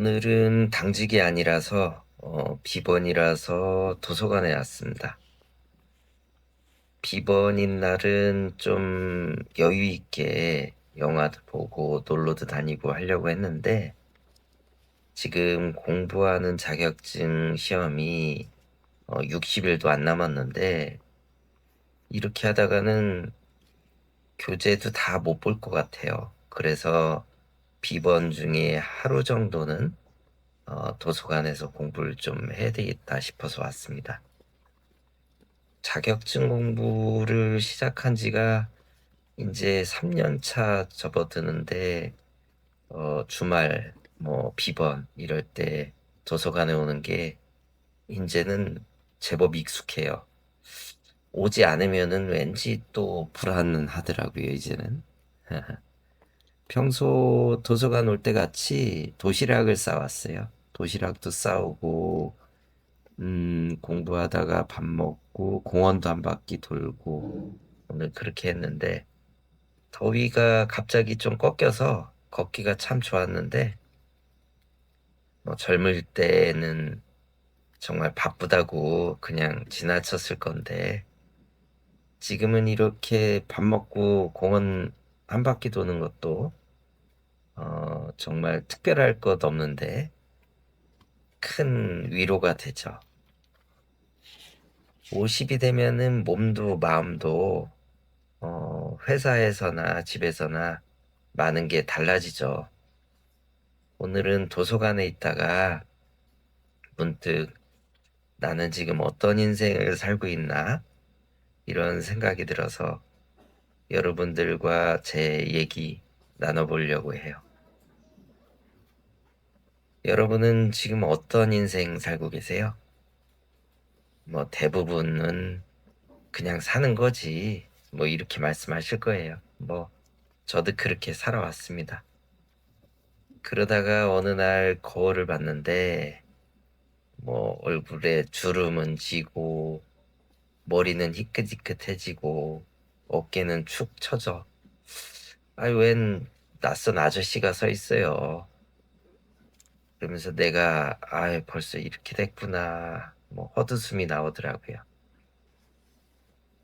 오늘은 당직이 아니라서 어, 비번이라서 도서관에 왔습니다. 비번인 날은 좀 여유 있게 영화도 보고 놀러도 다니고 하려고 했는데 지금 공부하는 자격증 시험이 어, 60일도 안 남았는데 이렇게 하다가는 교재도 다 못 볼 것 같아요. 그래서 비번 중에 하루 정도는 어, 도서관에서 공부를 좀 해야 되겠다 싶어서 왔습니다. 자격증 공부를 시작한 지가 이제 3년 차 접어드는데 어, 주말 뭐 비번 이럴 때 도서관에 오는 게 이제는 제법 익숙해요. 오지 않으면은 왠지 또 불안하더라고요, 이제는. 평소 도서관 올 때 같이 도시락을 싸왔어요. 도시락도 싸오고, 음, 공부하다가 밥 먹고, 공원도 한 바퀴 돌고, 오늘 그렇게 했는데, 더위가 갑자기 좀 꺾여서 걷기가 참 좋았는데, 뭐 젊을 때는 정말 바쁘다고 그냥 지나쳤을 건데, 지금은 이렇게 밥 먹고 공원 한 바퀴 도는 것도 어, 정말 특별할 것 없는데 큰 위로가 되죠. 50이 되면은 몸도 마음도 어, 회사에서나 집에서나 많은 게 달라지죠. 오늘은 도서관에 있다가 문득 나는 지금 어떤 인생을 살고 있나? 이런 생각이 들어서 여러분들과 제 얘기 나눠보려고 해요. 여러분은 지금 어떤 인생 살고 계세요? 뭐 대부분은 그냥 사는 거지. 뭐 이렇게 말씀하실 거예요. 뭐 저도 그렇게 살아왔습니다. 그러다가 어느 날 거울을 봤는데 뭐 얼굴에 주름은 지고 머리는 희끗희끗해지고 어깨는 축 처져. 아이 웬 낯선 아저씨가 서 있어요. 그러면서 내가 아 벌써 이렇게 됐구나. 뭐 헛웃음이 나오더라고요.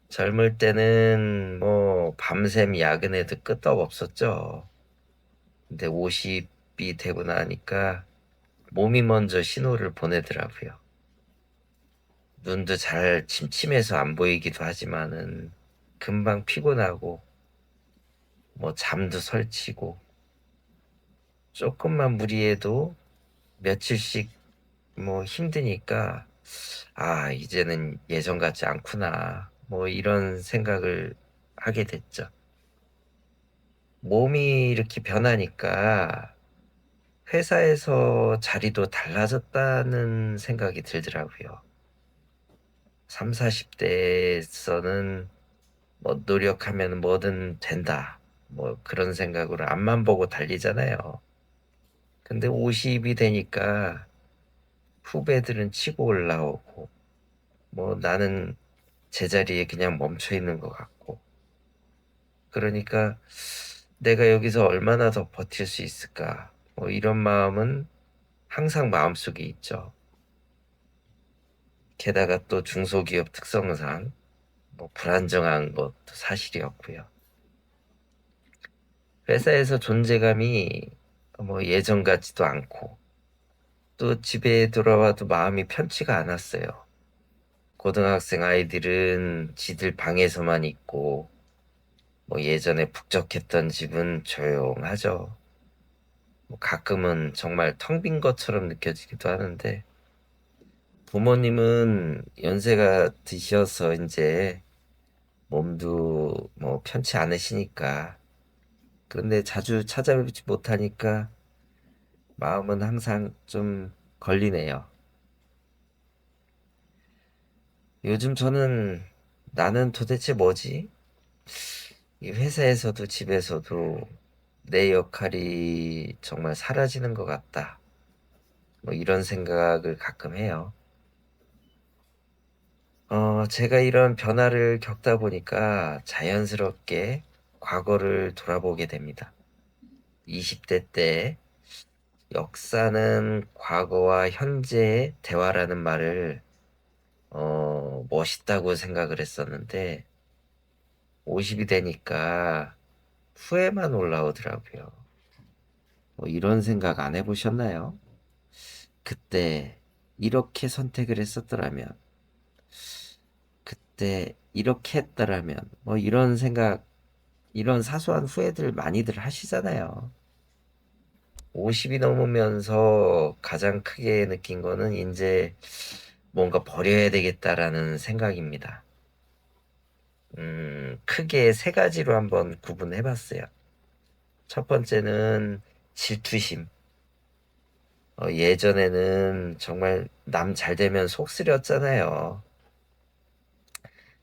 젊을 때는 뭐 밤샘 야근해도 끄떡없었죠. 근데 50이 되고 나니까 몸이 먼저 신호를 보내더라고요. 눈도 잘 침침해서 안 보이기도 하지만은 금방 피곤하고 뭐 잠도 설치고 조금만 무리해도 며칠씩 뭐 힘드니까 아 이제는 예전 같지 않구나 뭐 이런 생각을 하게 됐죠. 몸이 이렇게 변하니까 회사에서 자리도 달라졌다는 생각이 들더라고요. 3, 40대에서는 뭐 노력하면 뭐든 된다. 뭐 그런 생각으로 앞만 보고 달리잖아요. 근데 50이 되니까 후배들은 치고 올라오고 뭐 나는 제자리에 그냥 멈춰 있는 것 같고 그러니까 내가 여기서 얼마나 더 버틸 수 있을까 뭐 이런 마음은 항상 마음속에 있죠. 게다가 또 중소기업 특성상 뭐 불안정한 것도 사실이었고요. 회사에서 존재감이 뭐 예전 같지도 않고 또 집에 돌아와도 마음이 편치가 않았어요. 고등학생 아이들은 지들 방에서만 있고 뭐 예전에 북적했던 집은 조용하죠. 뭐 가끔은 정말 텅 빈 것처럼 느껴지기도 하는데 부모님은 연세가 드셔서 이제 몸도 뭐 편치 않으시니까 그런데 자주 찾아뵙지 못하니까 마음은 항상 좀 걸리네요. 요즘 저는 나는 도대체 뭐지? 이 회사에서도 집에서도 내 역할이 정말 사라지는 것 같다. 뭐 이런 생각을 가끔 해요. 어, 제가 이런 변화를 겪다 보니까 자연스럽게 과거를 돌아보게 됩니다. 20대 때 역사는 과거와 현재의 대화라는 말을 어, 멋있다고 생각을 했었는데 50이 되니까 후회만 올라오더라고요. 뭐 이런 생각 안 해보셨나요? 그때 이렇게 선택을 했었더라면, 그때 이렇게 했더라면, 뭐 이런 생각, 이런 사소한 후회들 많이들 하시잖아요. 50이 넘으면서 가장 크게 느낀 거는 이제 뭔가 버려야 되겠다라는 생각입니다. 음, 크게 세 가지로 한번 구분해 봤어요. 첫 번째는 질투심. 어, 예전에는 정말 남 잘 되면 속 쓰렸잖아요.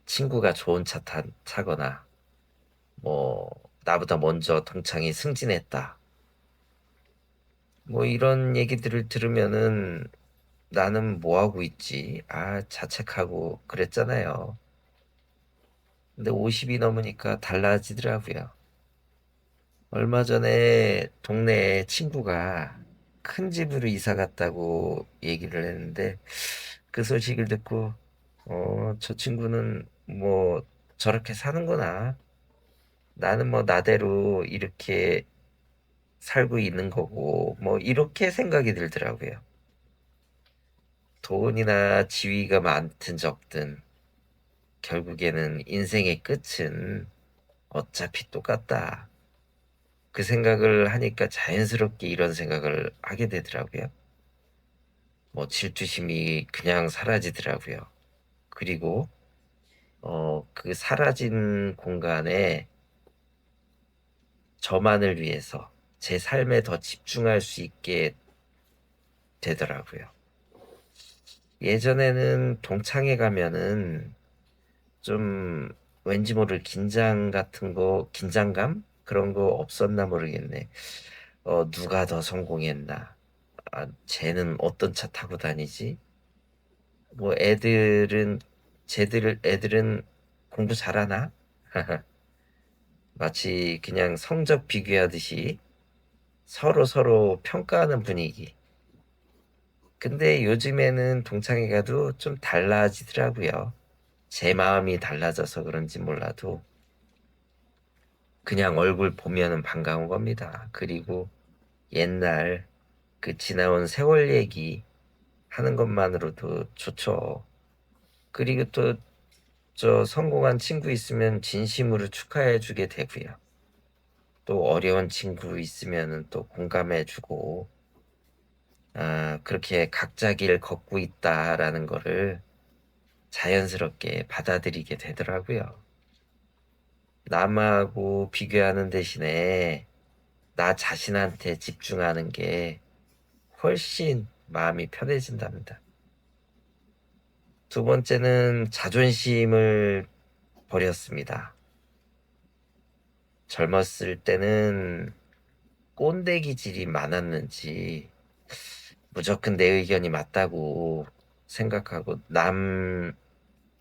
친구가 좋은 차 타, 타거나, 뭐, 나보다 먼저 동창이 승진했다. 뭐 이런 얘기들을 들으면은 나는 뭐 하고 있지? 아, 자책하고 그랬잖아요. 근데 50이 넘으니까 달라지더라고요. 얼마 전에 동네에 친구가 큰 집으로 이사 갔다고 얘기를 했는데 그 소식을 듣고 어, 저 친구는 뭐 저렇게 사는구나. 나는 뭐 나대로 이렇게 살고 있는 거고 뭐 이렇게 생각이 들더라고요. 돈이나 지위가 많든 적든 결국에는 인생의 끝은 어차피 똑같다. 그 생각을 하니까 자연스럽게 이런 생각을 하게 되더라고요. 뭐 질투심이 그냥 사라지더라고요. 그리고 어, 그 사라진 공간에 저만을 위해서 제 삶에 더 집중할 수 있게 되더라고요. 예전에는 동창회 가면은 좀 왠지 모를 긴장 같은 거, 긴장감? 그런 거 없었나 모르겠네. 어, 누가 더 성공했나? 아, 쟤는 어떤 차 타고 다니지? 뭐 애들은, 쟤들, 애들은 공부 잘하나? 마치 그냥 성적 비교하듯이 서로 서로 평가하는 분위기. 근데 요즘에는 동창회 가도 좀 달라지더라고요. 제 마음이 달라져서 그런지 몰라도 그냥 얼굴 보면은 반가운 겁니다. 그리고 옛날 그 지나온 세월 얘기 하는 것만으로도 좋죠. 그리고 또 저 성공한 친구 있으면 진심으로 축하해 주게 되고요. 또 어려운 친구 있으면은 또 공감해 주고 아, 그렇게 각자 길 걷고 있다라는 거를 자연스럽게 받아들이게 되더라고요. 남하고 비교하는 대신에 나 자신한테 집중하는 게 훨씬 마음이 편해진답니다. 두 번째는 자존심을 버렸습니다. 젊었을 때는 꼰대 기질이 많았는지 무조건 내 의견이 맞다고 생각하고 남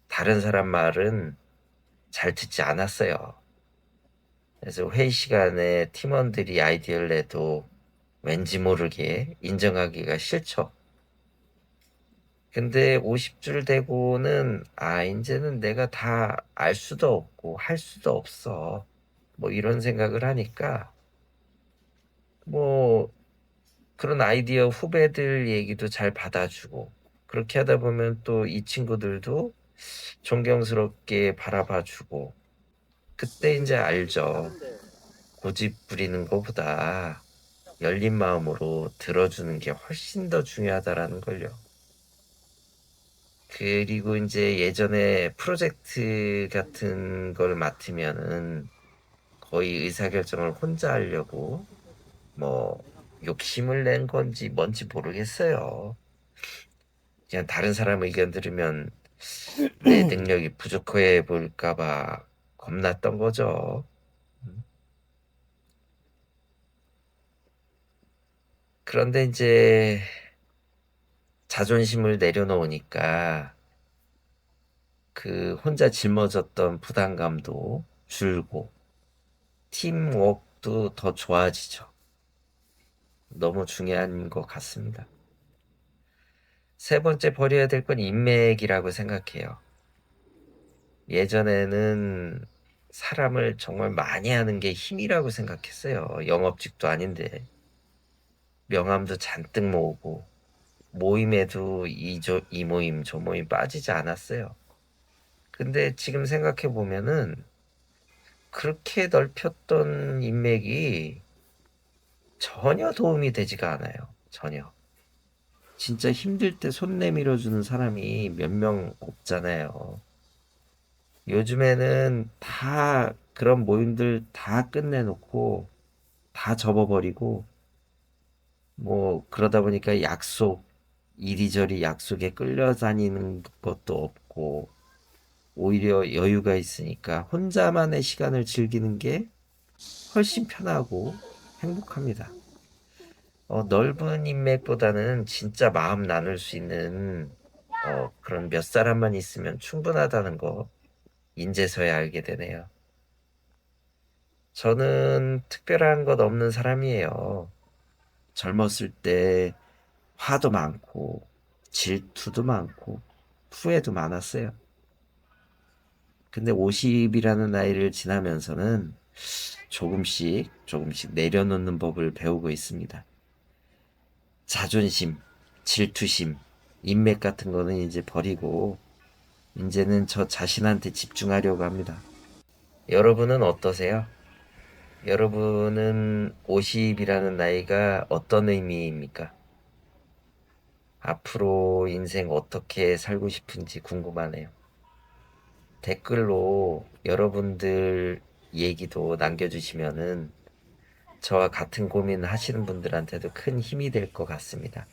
다른 사람 말은 잘 듣지 않았어요. 그래서 회의 시간에 팀원들이 아이디어를 내도 왠지 모르게 인정하기가 싫죠. 근데 50줄 되고는 아 이제는 내가 다 알 수도 없고 할 수도 없어. 뭐 이런 생각을 하니까 뭐 그런 아이디어 후배들 얘기도 잘 받아주고 그렇게 하다 보면 또 이 친구들도 존경스럽게 바라봐주고 그때 이제 알죠. 고집 부리는 것보다 열린 마음으로 들어주는 게 훨씬 더 중요하다라는 걸요. 그리고 이제 예전에 프로젝트 같은 걸 맡으면은 거의 의사결정을 혼자 하려고 뭐 욕심을 낸 건지 뭔지 모르겠어요. 그냥 다른 사람 의견 들으면 내 능력이 부족해 볼까봐 겁났던 거죠. 그런데 이제 자존심을 내려놓으니까 그 혼자 짊어졌던 부담감도 줄고 팀워크도 더 좋아지죠. 너무 중요한 것 같습니다. 세 번째 버려야 될 건 인맥이라고 생각해요. 예전에는 사람을 정말 많이 하는 게 힘이라고 생각했어요. 영업직도 아닌데. 명함도 잔뜩 모으고, 모임에도 이, 저, 이 모임, 저 모임 빠지지 않았어요. 근데 지금 생각해 보면은, 그렇게 넓혔던 인맥이 전혀 도움이 되지가 않아요. 전혀. 진짜 힘들 때 손 내밀어 주는 사람이 몇 명 없잖아요. 요즘에는 다 그런 모임들 다 끝내놓고 다 접어버리고 뭐 그러다 보니까 약속 이리저리 약속에 끌려다니는 것도 없고 오히려 여유가 있으니까 혼자만의 시간을 즐기는 게 훨씬 편하고 행복합니다. 어, 넓은 인맥보다는 진짜 마음 나눌 수 있는 어, 그런 몇 사람만 있으면 충분하다는 거 인제서야 알게 되네요. 저는 특별한 것 없는 사람이에요. 젊었을 때 화도 많고 질투도 많고 후회도 많았어요. 근데 50이라는 나이를 지나면서는 조금씩 조금씩 내려놓는 법을 배우고 있습니다. 자존심, 질투심, 인맥 같은 거는 이제 버리고 이제는 저 자신한테 집중하려고 합니다. 여러분은 어떠세요? 여러분은 50이라는 나이가 어떤 의미입니까? 앞으로 인생 어떻게 살고 싶은지 궁금하네요. 댓글로 여러분들 얘기도 남겨주시면은 저와 같은 고민 하시는 분들한테도 큰 힘이 될 것 같습니다.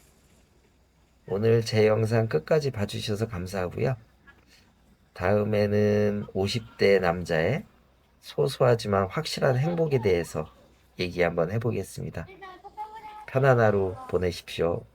오늘 제 영상 끝까지 봐주셔서 감사하고요. 다음에는 50대 남자의 소소하지만 확실한 행복에 대해서 얘기 한번 해보겠습니다. 편안 하루 보내십시오.